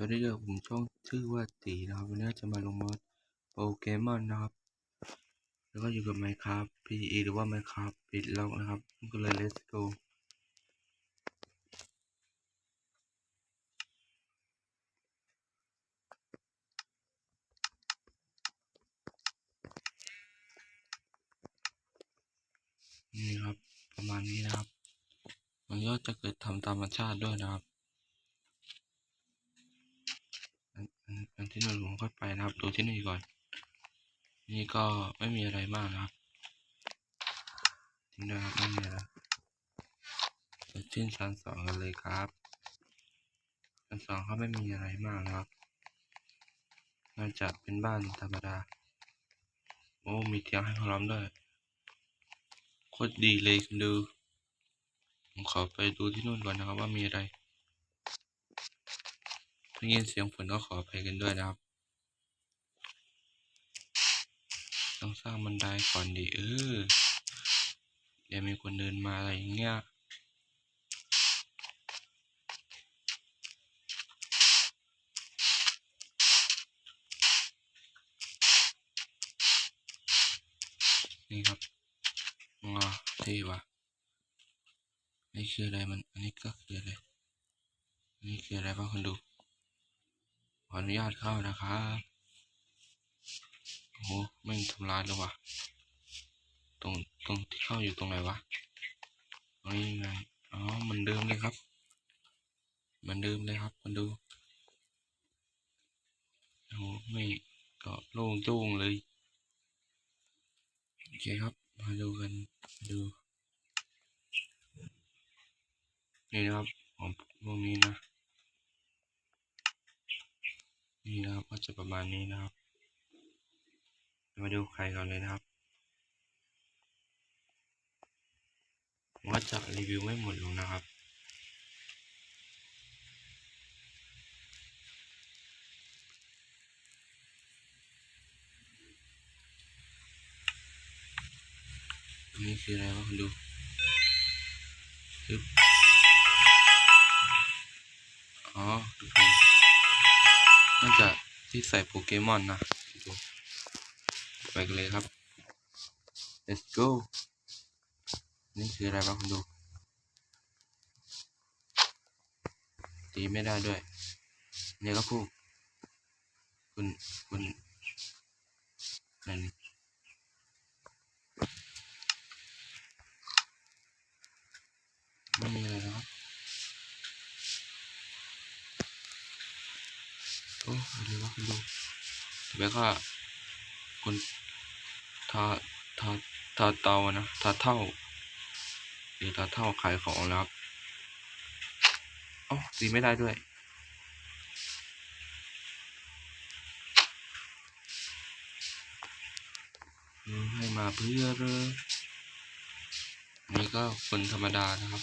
วัสดีครับผมช่องชื่อว่าตีนะครับวันนี้จะมาลงมอดโปเกมอนนะครับ แล้วก็อยู่กับ Minecraft PE หรือว่า Minecraft ปิดล็อกนะครับ ก็เลย let's go นี่ครับประมาณนี้นะครับ มันก็จะเกิดทำตามธรรมชาติด้วยนะครับ อันอันอันที่หนึ่งผมค่อยไป นะครับ ดูที่นี่ก่อน นี่ก็ไม่มีอะไรมากนะครับจริงด้วยครับไม่มีอะไรไปขึ้นชั้นสองกันเลยครับชั้นสองเขาไม่มีอะไรมากนะครับน่าจะเป็นบ้านธรรมดา โอ้มีเตียงให้พร้อมด้วยโคตรดีเลยคุณดูผมขอไปดูที่นู่นก่อนนะครับว่ามีอะไรถ้ายินเสียงฝนก็ขอไปกันด้วยนะครับ ต้องสร้างบันไดก่อนดิเออ เดี๋ยวมีคนเดินมาอะไรอย่างเงี้ยนี่ครับงอเท่วะนี่คืออะไรมัน อันนี้ก็คืออะไรอันนี้คืออะไรบ้างคุณดู ขออนุญาตเข้านะครับ โอ้โหไม่ทำลายเลยว่ะตรงตรงที่เข้าอยู่ตรงไหนวะตรงนี้ไงอ๋อเหมือนเดิมเลยครับเหมือนเดิมเลยครับมันดูโอ้โหไม่ก็โล่งโจ้งเลยโอเคครับมาดูกันดูนี่นะครับของพวกนี้นะนี่นะครับก็จะประมาณนี้นะครับ มาดูใครก่อนเลยนะครับผมว่าจะรีวิวไม่หมดหรอนะครับอันนี้คืออะไรวะคุณดูซึบอ๋อทุกคนน่าจะที่ใส่โปเกมอนนะ กันเลยครับ let's go นี่คืออะไรบ้างคุณดูตีไม่ได้ด้วย เนี่ยก็พูดคุณคุณนั่นไม่มีอะไรนะครับโอ้อะไรวะคุณดูแล้ก็คน ทาทาทาเตานะทาเท่าหรือทาเท่าขายของแล้วครับอ๋อตีไม่ได้ด้วยอืมให้มาเพื่อเลยนี่ก็คนธรรมดานะครับ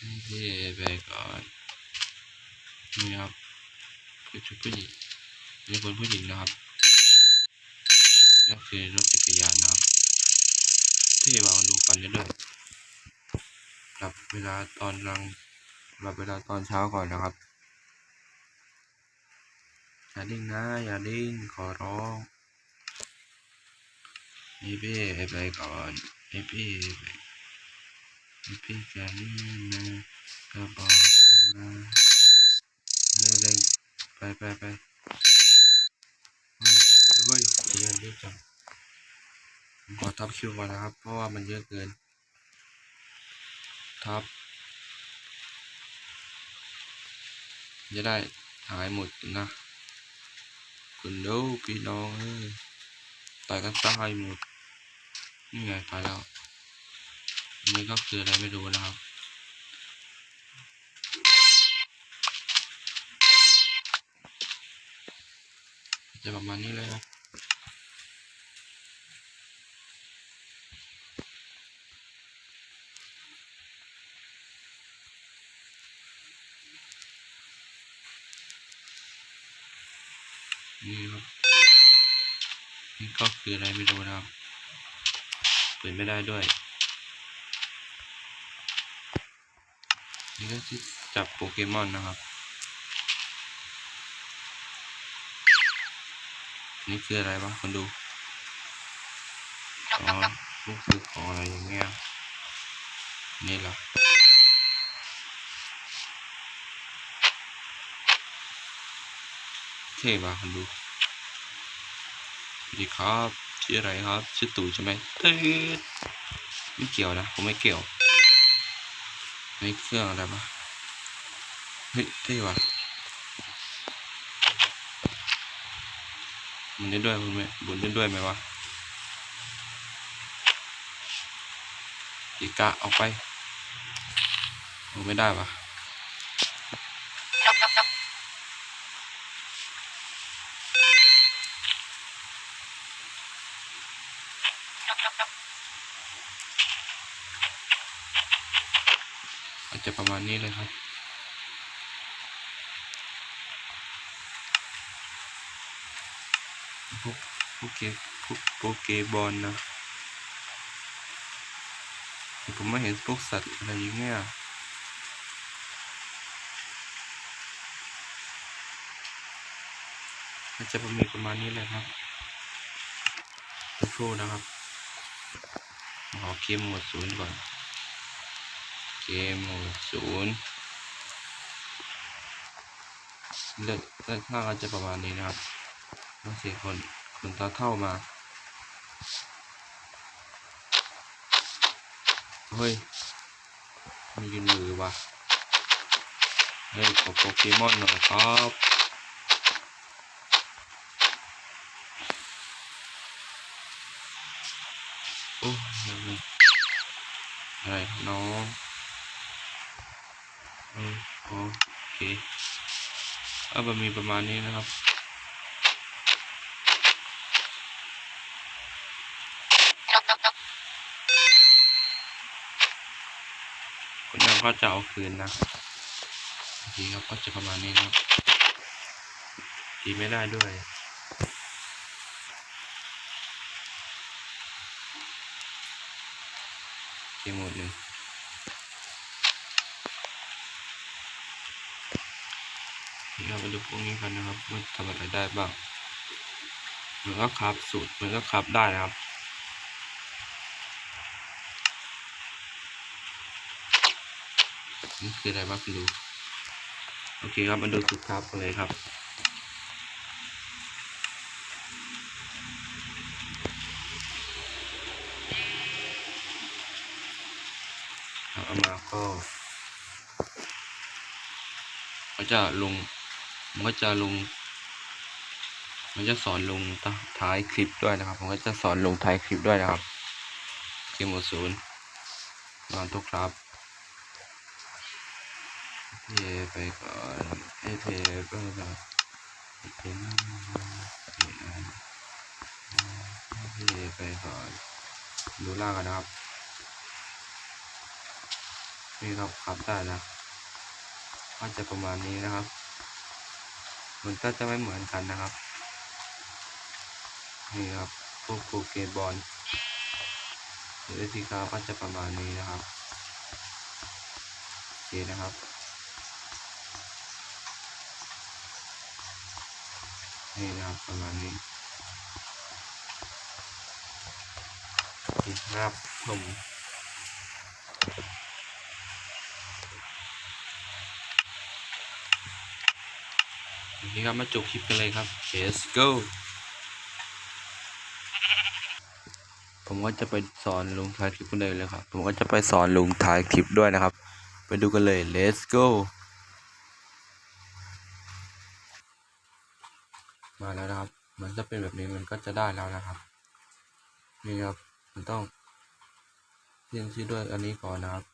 นี่พี่ไปก่อน นี่ครับ คือชุดผู้หญิงนี่คนผู้หญิงนะครับนั่นคือรถจักรยานนะครับ ที่วางดูฟันได้ด้วยปรับเวลาตอนกลางรับเวลาตอนเช้าก่อนนะครับ อย่าดิ้งนะ อย่าดิ้งขอร้องนี่พี่ไปก่อนนี่พี่ไปนี่พี่แกนี่นะก็บอกนมาเร็วๆ ไปไปไปเฮ้ยเยอะเยอะจังผมขอทับคิวก่อนนะครับ เพราะว่ามันเยอะเกิน ทับ จะได้หายหมดนะคุณดูพี่น้องเอ้ยตายกันตายหมด นี่ไงตายแล้วนนี้ก็คืออะไรไม่รู้นะครับ จะประมาณนี้เลยนะนี่ครับนี่ก็คืออะไรไม่รู้นะครับเปิดไม่ได้ด้วย นี่ก็ที่จับโปเกมอนนะครับ นี่คืออะไรบ้างคนดูอ๋อลูกซื้อของอะไรอย่างเงี้ยนี่เหรอเท่ป่ะคนดูสวัสดีครับชื่ออะไรครับชื่อตู่ใช่ไหมเอ้ยไม่เกี่ยวนะผมไม่เกี่ยวนี่เครื่องอะไรปะเฮ้ยเท่ว่ะ มันได้ด้วยคุณไหมบุญได้ด้วยไหมวะอีกะเอาไปโอ้ไม่ได้ปะอาจจะประมาณนี้เลยครับ พวกพวกเกมพวกโปเกบอลนะผมไม่เห็นพวกสัตว์อะไรอย่างเงี้ยอาจจะมีประมาณนี้แหละครับสักครู่นะครับขอเกมหมดศูนย์ก่อน เกมหมดศูนย์เลือกเลือกข้างก็จะประมาณนี้นะครับ ต้องเสียคนคนตาเท่ามา เฮ้ย มียืนมือว่ะ เฮ้ยขอโปเกมอนหน่อยครับโอ้ยอะไรน้องเออโอเคเอาบะมีประมาณนี้นะครับ คนนั้น ก็จะเอาคืนนะบางทีครับก็จะประมาณนี้นะตีไม่ได้ด้วยเกมหมดหนึ่งนี่เราไปดูพวกนี้กันนะครับมันทำอะไรได้บ้างมันก็ครับสูตรมันก็ครับได้นะครับ นี่คืออะไรบ้างคุณดูโอเคครับมาดูสุดครับกันเลยครับเอามาก็มันจะลงมันก็จะลง มันจะสอนลงท้ายคลิปด้วยนะครับผมก็จะสอนลงท้ายคลิปด้วยนะครับเกมโหมดศูนย์นอนทุกครับ เพไปก่อนให้เพไปก่อนเพนั่งเพนั่งเพไปก่อน ดูล่างกันนะครับ นี่ครับขับได้นะก็จะประมาณนี้นะครับ มันก็จะไม่เหมือนกันนะครับ นี่ครับพวกโปเกบอลหรือทีคาก็จะประมาณนี้นะครับ โอเคนะครับ นี่นะครับประมาณนี้ครับผมวันนี้ครับมาจบคลิปกันเลยครับ let's go ผมก็จะไปสอนลงท้ายคลิปกันเลยเลยครับ ผมก็จะไปสอนลงท้ายคลิปด้วยนะครับ ไปดูกันเลย let's go มาแล้วนะครับ มันจะเป็นแบบนี้มันก็จะได้แล้วนะครับ นี่ครับ มันต้องเรียงชื่อด้วยอันนี้ก่อนนะครับ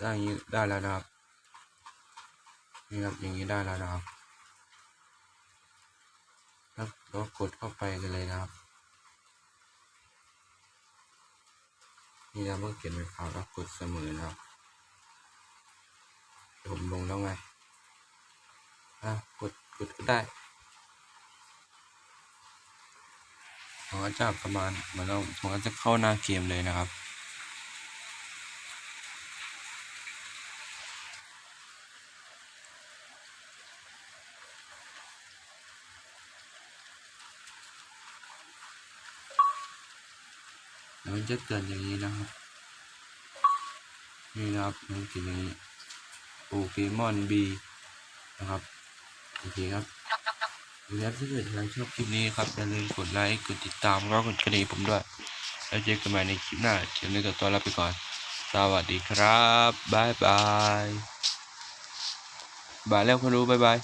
ได้อย่างนี้ได้แล้วนะครับ นี่ครับอย่างนี้ได้แล้วนะครับแล้วก็กดเข้าไปกันเลยนะครับ นี่นะเมื่อเขียนไว้ครับแล้วกดเสมอนะครับผมลงแล้วไงอะกดกดก็ได้ มันก็จะประมาณเหมือนเรามันก็จะเข้าหน้าเกมเลยนะครับ มันจะเกิดอย่างนี้นะครับ นี่นะครับมันเกิดอย่างนี้โอเคมอนบีนะครับ โอเคครับ แล้วถ้าเกิดใครชอบคลิปนี้ครับอย่าลืมกดไลค์กดติดตามแล้วกดกระดิ่งผมด้วย แล้วเจอกันใหม่ในคลิปหน้าเจอกันกับตัวลาไปก่อน สวัสดีครับบายบายบายแล้วคุณรู้บายบาย